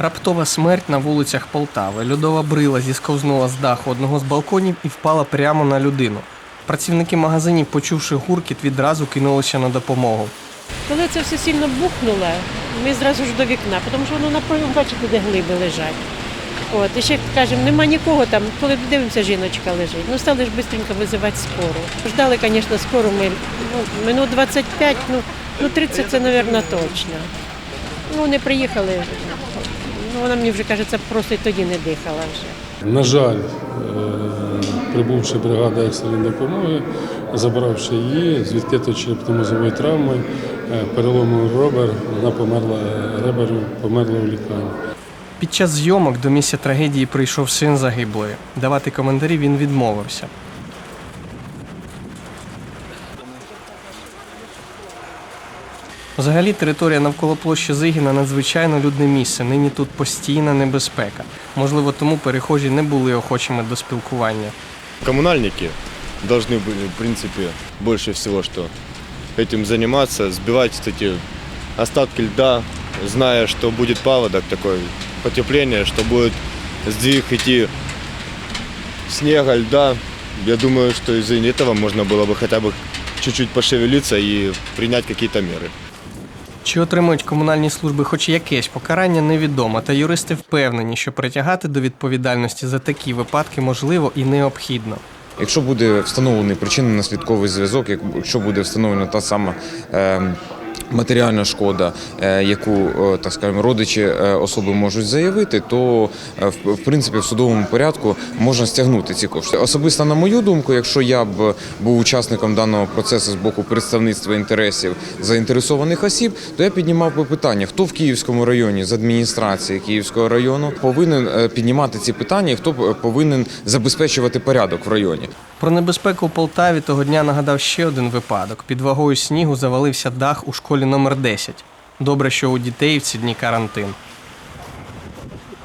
Раптова смерть на вулицях Полтави. Льодова брила зісковзнула з даху одного з балконів і впала прямо на людину. Працівники магазинів, почувши гуркіт, відразу кинулися на допомогу. Коли це все сильно бухнуло, ми зразу ж до вікна, тому що воно напроти, бачите, де глиби лежать. От, і ще кажемо, нема нікого там, коли дивимося, жіночка лежить. Ну, стали ж швидко визивати скору. Ждали, звісно, скору ми ну, минут 25, ну, ну 30 це, мабуть, точно. Ну, вони приїхали. Ну, вона мені вже каже, це просто й тоді не дихала вже. На жаль, е, прибувши бригада екстреної допомоги, забравши її з відкрито-черепно-мозовою травмою, е, переломом ребер, вона померла ребером, померла в лікарні. Під час зйомок до місця трагедії прийшов син загиблої. Давати коментарі він відмовився. Взагалі, територія навколо площі Зигіна надзвичайно людне місце. Нині тут постійна небезпека. Можливо, тому перехожі не були охочими до спілкування. Коммунальники должны были, в принципе, больше всего, что этим заниматься, сбивать эти остатки льда, зная, что будет паводок такой, потепление, что будет сдвиг идти снега, льда. Я думаю, что из-за этого можно было бы хотя бы чуть-чуть пошевелиться и принять какие-то меры. Чи отримують комунальні служби хоч якесь покарання, невідомо, та юристи впевнені, що притягати до відповідальності за такі випадки можливо і необхідно. Якщо буде встановлений причинно-наслідковий зв'язок, якщо буде встановлена та сама е, матеріальна шкода, е, яку е, так скажемо, родичі е, особи можуть заявити, то в, в принципі в судовому порядку можна стягнути ці кошти. Особисто на мою думку, якщо я б був учасником даного процесу з боку представництва інтересів заінтересованих осіб, то я піднімав би питання, хто в Київському районі з адміністрації Київського району повинен піднімати ці питання, і хто повинен забезпечувати порядок в районі. Про небезпеку у Полтаві того дня нагадав ще один випадок. Під вагою снігу завалився дах у школі номер 10. Добре, що у дітей в ці дні карантин.